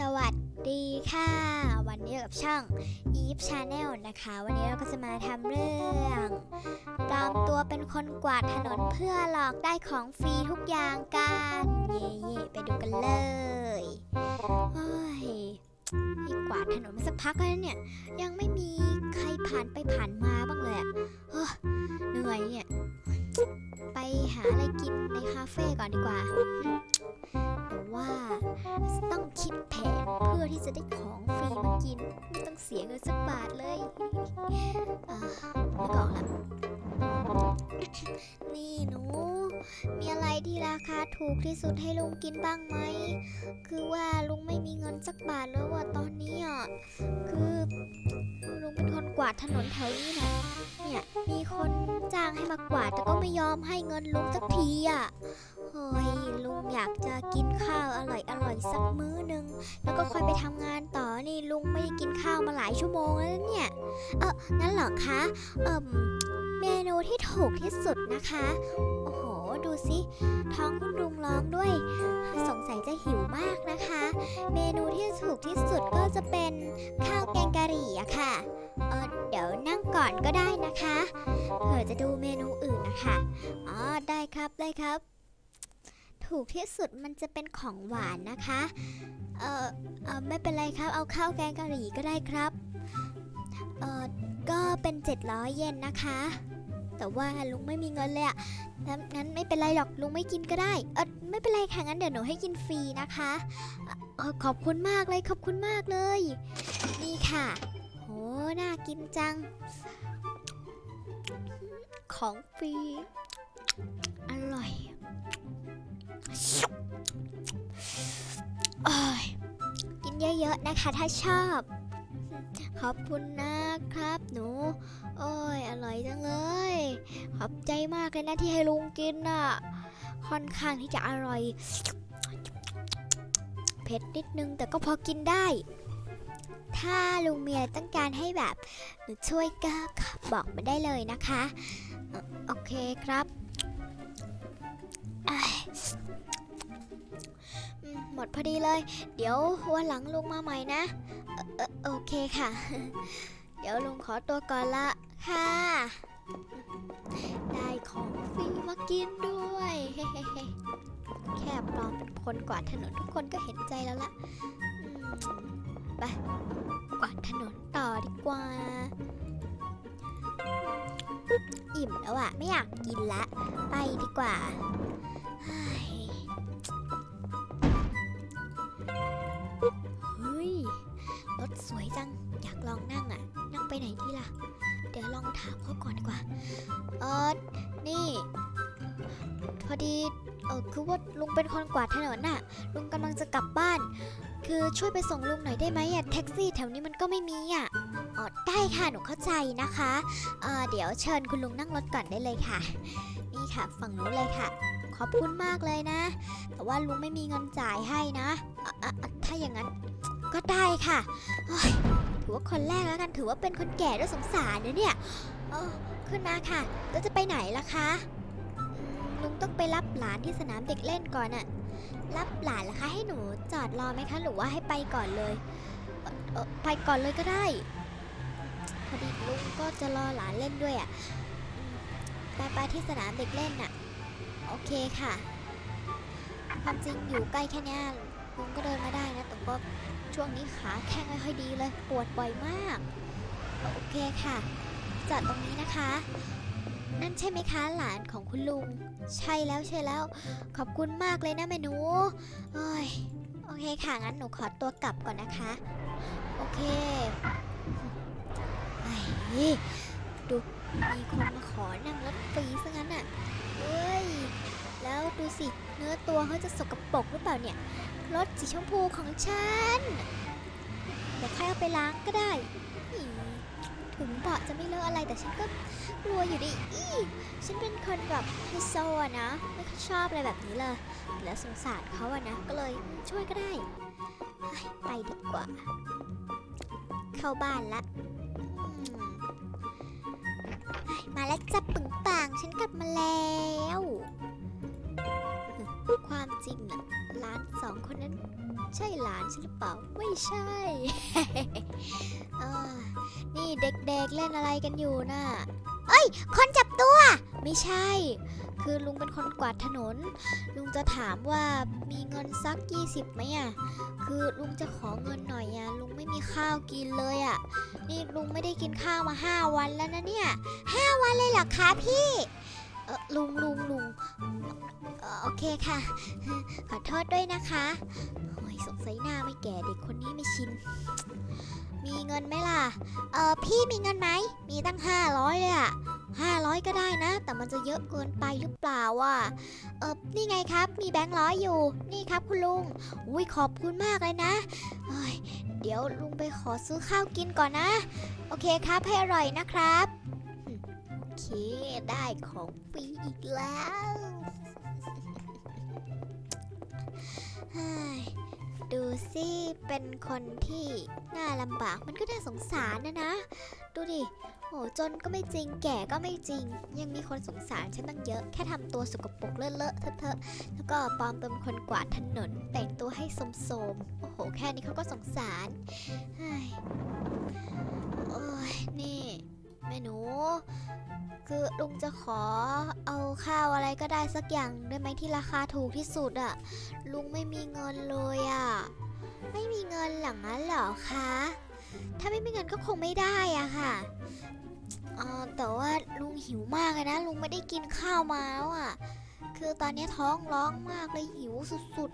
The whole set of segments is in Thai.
สวัสดีค่ะ วันนี้อยู่กับช่อง Eve Channel นะคะ วันนี้เราก็จะมาทำเรื่องปลอมตัวเป็นคนกวาดถนนเพื่อหลอกได้ของฟรีทุกอย่างกัน เย่เย่ไปดูกันเลยเฮ้ยนี่กวาดถนนมาสักพักแล้วเนี่ย ยังไม่มีใครผ่านไปผ่านมาบ้างเลยอะเหนื่อยเนี่ย ไปหาอะไรกินในคาเฟ่ก่อนดีกว่า กที่สุดให้ลุงกินบ้างไหม คือว่าลุงไม่มีเงินสักบาทแล้วว่าตอนนี้อะคือลุงเป็นคนกวาดถนนแถวนี้นะ เนี่ยมีคนจ้างให้มากวาดแต่ก็ไม่ยอมให้เงินลุงสักทีอะเฮ้ยลุงอยากจะกินข้าวอร่อยอร่อยสักมื้อหนึ่งแล้วก็ค่อยไปทำงานต่อนี่ลุงไม่ได้กินข้าวมาหลายชั่วโมงแล้วเนี่ย เอองั้นเหรอคะเอ่มเมนูที่ถูกที่สุดนะคะ โอ้โห ดูสิท้องคุณลุง ร้องด้วย สงสัยจะหิวมากนะคะ เมนูที่ถูกที่สุดก็จะเป็นข้าวแกงกะหรี่อะค่ะเออเดี๋ยวนั่งก่อนก็ได้นะคะเผื่อจะดูเมนูอื่นนะคะอ๋อได้ครับได้ครับ ถูกที่สุดมันจะเป็นของหวานนะคะเออเออไม่เป็นไรครับเอาข้าวแกงกะหรี่ก็ได้ครับเออก็เป็น 700 เยนนะคะ แต่ว่าลุงไม่มีเงินเลยอะงั้นงั้นไม่เป็นไรหรอกลุงไม่กินก็ได้เออไม่เป็นไรค่ะงั้นเดี๋ยวหนูให้กินฟรีนะคะออขอบคุณมากเลยขอบคุณมากเลย นี่ค่ะโหน่ากินจัง ของฟรีอร่อยอ้ยกินเยอะๆนะคะถ้าชอบ ขอบคุณนะครับหนู โอ้ยอร่อยจังเลย ขอบใจมากเลยนะที่ให้ลุงกินน่ะ ค่อนข้างที่จะอร่อย เผ็ดนิดนึงแต่ก็พอกินได้ ถ้าลุงเมียต้องการให้แบบหนูช่วยก็บอกมาได้เลยนะคะ โอเคครับหมดพอดีเลย เดี๋ยววันหลังลุงมาใหม่นะ ออโอเคค่ะ เดี๋ยวลุงขอตัวก่อนละค่ะ ได้ของฟรีมากินด้วยแค่ปลอมเป็นคนกวาดถนนทุกคนก็เห็นใจแล้วละไปกวาดถนนต่อดีกว่า อิ่มแล้วอะไม่อยากกินละ ไปดีกว่า ไปไหนดีล่ะ เดี๋ยวลองถามเขาก่อนดีกว่า เออนี่ พอดีเออคือว่าลุงเป็นคนกวาดถนนน่ะ ลุงกำลังจะกลับบ้าน คือช่วยไปส่งลุงหน่อยได้ไหมอะแท็กซี่แถวนี้มันก็ไม่มีอะอ๋อได้ค่ะหนูเข้าใจนะคะเออเดี๋ยวเชิญคุณลุงนั่งรถก่อนได้เลยค่ะ นี่ค่ะฝั่งนู้นเลยค่ะ ขอบคุณมากเลยนะ แต่ว่าลุงไม่มีเงินจ่ายให้นะอะถ้าอย่างนั้นก็ได้ค่ะ ถือว่าคนแรกแล้วกันถือว่าเป็นคนแก่ด้วยสงสารนะเนี่ยเออขึ้นมาค่ะแล้วจะไปไหนล่ะคะลุงต้องไปรับหลานที่สนามเด็กเล่นก่อนอะรับหลานล่ะคะ ให้หนูจอดรอไหมคะหรือว่าให้ไปก่อนเลยเไปก่อนเลยก็ได้พอดีลุงก็จะรอหลานเล่นด้วยอะไปไปที่สนามเด็กเล่นน่ะโอเคค่ะความจริงอยู่ใกล้แค่นี้ลุงก็เดินมาได้นะแต่ก็ ช่วงนี้ขาแข้งไม่ค่อยดีเลย ปวดบ่อยมาก โอเคค่ะจอดตรงนี้นะคะ นั่นใช่ไหมคะหลานของคุณลุง ใช่แล้วใช่แล้ว ขอบคุณมากเลยนะแม่หนูโอ้ยโอเคค่ะ งั้นหนูขอตัวกลับก่อนนะคะ โอเคไอ้ดูมีคนมาขอนั่งรถฟรีซะงั้นน่ะเฮ้ย แล้วดูสิเนื้อตัวเขาจะสกปรกหรือเปล่าเนี่ยรถสีชมพูของฉันเดี๋ยวค่เอาไปล้างก็ได้ถึงเบาะจะไม่เลอะอะไรแต่ฉันก็กลัวอยู่ดิอีฉันเป็นคนแบบไฮโซอะนะ ไม่ค่อยชอบอะไรแบบนี้เลยแล้วสงสารเขาอะนะ ก็เลยช่วยก็ได้ ไปดีกว่า เข้าบ้านละ มาแล้วจับปึงป่างฉันกลับมาแล้ว ความจริงน่ะร้านสองคนนั้น ใช่หลานฉันหรือเปล่า ไม่ใช่นี่เด็กๆเล่นอะไรกันอยู่น่ะเอ้ย คนจับตัว ไม่ใช่ คือลุงเป็นคนกวาดถนน ลุงจะถามว่ามีเงินสัก 20ไหมอะ คือลุงจะขอเงินหน่อยอะ ลุงไม่มีข้าวกินเลยอะ นี่ลุงไม่ได้กินข้าวมา 5 วันแล้วนะเนี่ย 5 วันเลยเหรอคะพี่ เออลุงลุงลุง โอเคค่ะ ขอโทษด้วยนะคะโอ้ยสงสัยหน้าไม่แก่เด็กคนนี้ไม่ชิน มีเงินไหมล่ะ เออพี่มีเงินไหม มีตั้ง 500เลยอะ500 ก็ได้นะ แต่มันจะเยอะเกินไปหรือเปล่าอะ เออนี่ไงครับ มีแบงค์ร้อยอยู่ นี่ครับคุณลุง อุ้ยขอบคุณมากเลยนะเอ้ยเดี๋ยวลุงไปขอซื้อข้าวกินก่อนนะ โอเคครับให้อร่อยนะครับ โอเค ได้ของฟรีอีกแล้ว ดูสิเป็นคนที่น่าลำบากมันก็น่าสงสารนะนะ ดูดิโหจนก็ไม่จริงแก่ก็ไม่จริง ยังมีคนสงสารฉันตั้งเยอะแค่ทำตัวสกปรกเลอะเลอะเทอะเทอะแล้วก็ปลอมเป็นคนกวาดถนน แต่งตัวให้โสมๆโอ้โห แค่นี้เขาก็สงสารโอ้ยนี่แม่หนู คือลุงจะขอเอาข้าวอะไรก็ได้สักอย่างได้ไหมที่ราคาถูกที่สุดอะลุงไม่มีเงินเลยอะ ไม่มีเงินหลังนั้นเหรอคะ ถ้าไม่มีเงินก็คงไม่ได้อะค่ะเออแต่ว่าลุงหิวมากเลยนะ ลุงไม่ได้กินข้าวมาแล้วอะคือตอนนี้ท้องร้องมากเลยหิวสุด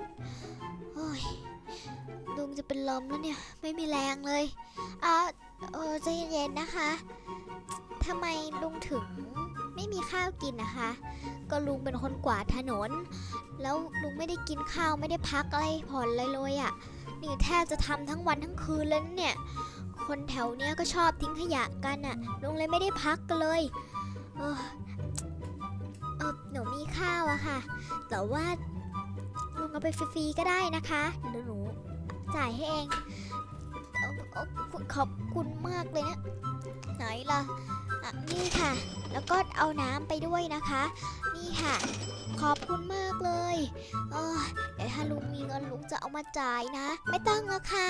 ๆโอ้ยลุงจะเป็นลมแล้วเนี่ย ไม่มีแรงเลยอะเออใจเย็นๆนะคะทำไมลุงถึงไม่มีข้าวกินนะคะ ก็ลุงเป็นคนกวาดถนน แล้วลุงไม่ได้กินข้าวไม่ได้พักอะไรผ่อนเลยเลยอะ นี่แทบจะทำทั้งวันทั้งคืนแล้วนะเนี่ย คนแถวเนี้ยก็ชอบทิ้งขยะกันอะลุงเลยไม่ได้พักกันเลยเออเออหนูมีข้าวอะค่ะ แต่ว่าลุงเอาไปฟรีๆก็ได้นะคะเดี๋ยวหนูจ่ายให้เองเออเออขอบคุณมากเลยนะไหนละ่ะ นี่ค่ะ แล้วก็เอาน้ำไปด้วยนะคะ นี่ค่ะ ขอบคุณมากเลยเออเดี๋ยวถ้าลุงมีเงินลุงจะเอามาจ่ายนะ ไม่ต้องแล้วค่ะ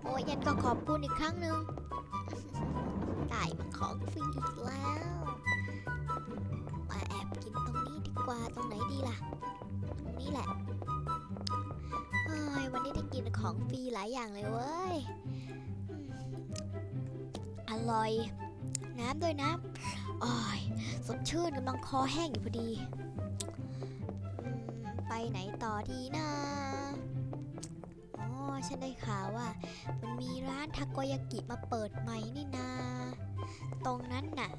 โอ้ยยันก็ขอบคุณอีกครั้งหนึ่งได้มาของฟรีอีกแล้ว มาแอบกินตรงนี้ดีกว่า ตรงไหนดีล่ะ ตรงนี้แหละเอ้ยวันนี้ได้กินของฟรีหลายอย่างเลยเว้ยอร่อย น้ำด้วยน้ำอ้อยสดชื่นกำลังคอแห้งอยู่พอดี ไปไหนต่อดีนะ อ๋อ ฉันได้ข่าวว่า มันมีร้านทาโกยากิมาเปิดใหม่นี่นา ตรงนั้นน่ะ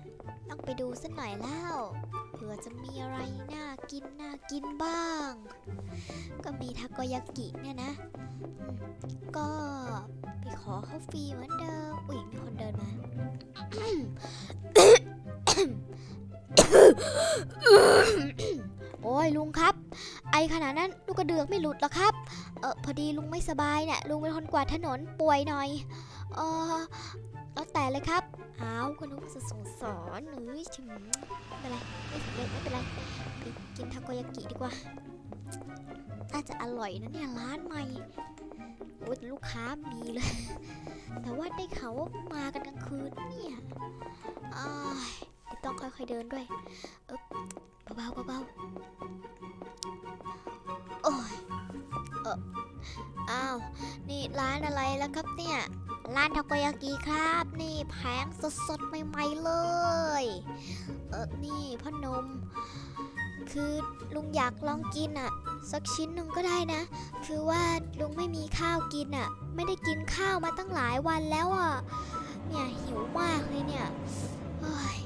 ต้องไปดูสักหน่อยแล้วเผื่อจะมีอะไรน่ากินน่ากินบ้าง ก็มีทาโกยากิเนี่ยนะ ก็ไปขอเขาฟรีเหมือนเดิม อุ้ยมี สบายเนี่ยลุงเป็นคนกวาดถนนป่วยหน่อยเออแล้วแต่เลยครับอ้าวก็นึกว่าจะส่งสอนหรือถึงไม่เป็นไรไม่สำเร็จไม่เป็นไรไปกินทาโกยากิดีกว่าน่าจะอร่อยนะเนี่ยร้านใหม่โอ้ยลูกค้ามีเลย แต่ว่าได้ข่าวว่ามากันกลางคืนเนี่ยอ้ายเดี๋ยวต้องค่อยๆเดินด้วยเออเบาๆเบาๆโอ้ยเออ อ้าว นี่ร้านอะไรแล้วครับเนี่ย ร้านทาโกยากิครับ นี่แพงสดๆใหม่ๆเลย เออนี่พ่อหนม คือลุงอยากลองกินอะ่ะ สักชิ้นหนึ่งก็ได้นะ คือว่าลุงไม่มีข้าวกินอะ่ะ ไม่ได้กินข้าวมาตั้งหลายวันแล้วอะ่ะ เนี่ยหิวมากเลยเนี่ยเฮ้ย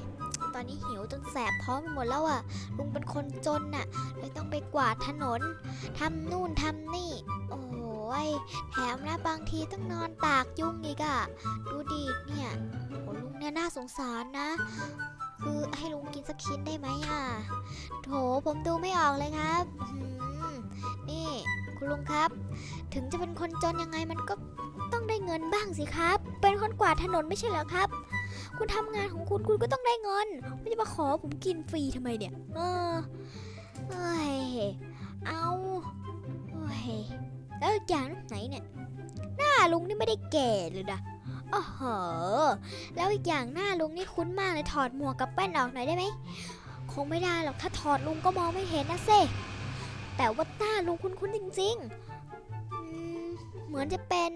ตอนนี้หิวจนแสบท้องไปหมดแล้วอะ่ะ ลุงเป็นคนจนน่ะ เลยต้องไปกวาดถนนทำนู่นทำนี่ โอ้ แถมนะบางทีต้องนอนตากยุงอีกอะดูดิเนี่ยโอ้ลุงเนี่ยน่าสงสารนะ คือให้ลุงกินสักชิ้นได้ไหมอะโถผมดูไม่ออกเลยครับนี่คุณลุงครับ ถึงจะเป็นคนจนยังไงมันก็ต้องได้เงินบ้างสิครับ เป็นคนกวาดถนนไม่ใช่เหรอครับ คุณทำงานของคุณคุณก็ต้องได้เงิน ไม่จะมาขอผมกินฟรีทำไมเนี่ย เออเอ้ยเอาเอ้ย แล้วอีกอย่างไหนเนี่ยหน้าลุงนี่ไม่ได้แก่เลยนะอ๋อเหอแล้วอีกอย่างหน้าลุงนี่คุ้นมากเลยถอดหมวกกับแป้นออกหน่อยได้ไหมคงไม่ได้หรอกถ้าถอดลุงก็มองไม่เห็นนะเซแต่ว่าหน้าลุงคุ้นๆจริงๆเหมือนจะเป็น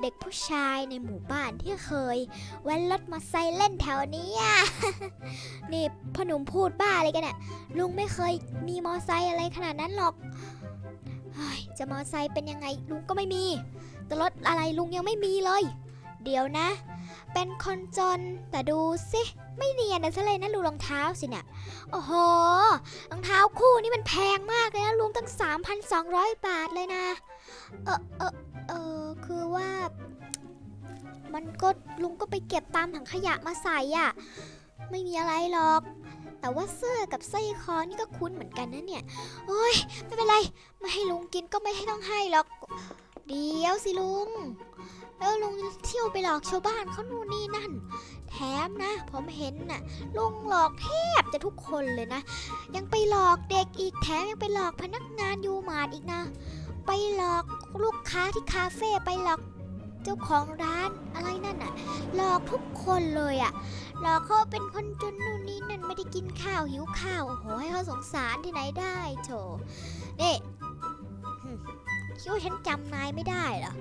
เด็กผู้ชายในหมู่บ้านที่เคยแว้นรถมาไซค์เล่นแถวนี้อะนี่พ่อหนุ่มพูดบ้าอะไรกันอะลุงไม่เคยมีมอไซค์อะไรขนาดนั้นหรอก จะมอไซค์เป็นยังไงลุงก็ไม่มี แต่รถอะไรลุงยังไม่มีเลย เดี๋ยวนะ เป็นคนจนแต่ดูสิไม่เนียนนะซะเลยนะดูรองเท้าสิเนี่ยโอ้โหรองเท้าคู่นี่มันแพงมากเลยนะลุงตั้ง 3,200 บาทเลยนะ เออเออเออคือว่า มันก็ลุงก็ไปเก็บตามถังขยะมาใส่อะไม่มีอะไรหรอก แต่ว่าเสื้อกับไส้คอนี่ก็คุ้นเหมือนกันนะเนี่ย โอ้ยไม่เป็นไร ไม่ให้ลุงกินก็ไม่ให้ต้องให้หรอก เดี๋ยวสิลุง แล้วลุงเที่ยวไปหลอกชาวบ้านเขานู่นนี่นั่น แถมนะ ผมเห็นน่ะ ลุงหลอกแทบจะทุกคนเลยนะ ยังไปหลอกเด็กอีกแถมยังไปหลอกพนักงานยูมาร์ทอีกนะ ไปหลอกลูกค้าที่คาเฟ่ไปหลอกเจ้าของร้านอะไรนั่นน่ะ หลอกทุกคนเลยอะ หลอกเขาเป็นคนจนนู่นนี่นั่นไม่ได้กินข้าวหิวข้าวโอ้โหให้เขาสงสารที่ไหนได้โถนี่คิดว่าฉันจำนายไม่ได้เหรอ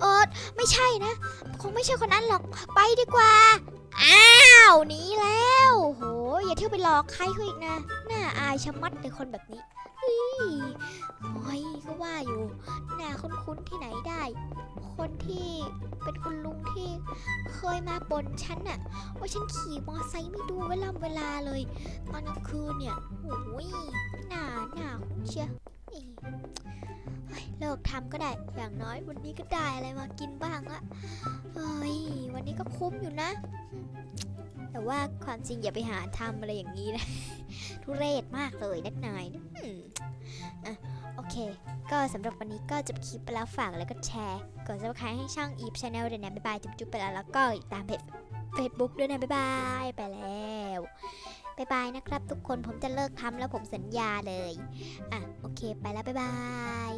เออไม่ใช่นะ คงไม่ใช่คนนั้นหรอกไปดีกว่า อ้าวหนีแล้วโหอย่าเที่ยวไปหลอกใครเขาอีกนะ น่าอายชะมัดเลยคนแบบนี้อีโอ้ย ว่าอยู่หน้าคุ้นๆที่ไหนได้ คนที่เป็นคุณลุงที่เคยมาปนฉันน่ะว่าฉันขี่มอไซค์ไม่ดูเวลาเวลาเลย ตอนกลางคืนเนี่ยโอ้ยหน้าหน้าคุ้นเชียวเฮ้ยเลิกทำก็ได้ อย่างน้อยวันนี้ก็ได้อะไรมากินบ้างละเฮ้ย วันนี้ก็คุ้มอยู่นะ แต่ว่าความจริงอย่าไปหาทำอะไรอย่างนี้นะ ทุเรศมากเลยนัดนายนะอืมอะโอเค ก็สำหรับวันนี้ก็จบคลิปไปแล้วฝากแล้วก็แชร์กด subscribe ให้ช่อง Eve Channel ด้วยนะบ๊ายบายจุ๊บๆไปแล้วแล้วก็ตามเพจ Facebook ด้วยนะบ๊ายบายไปแล้วบ๊ายบายนะครับทุกคนผมจะเลิกทำแล้วผมสัญญาเลย อะ โอเคไปแล้ว บ๊ายบาย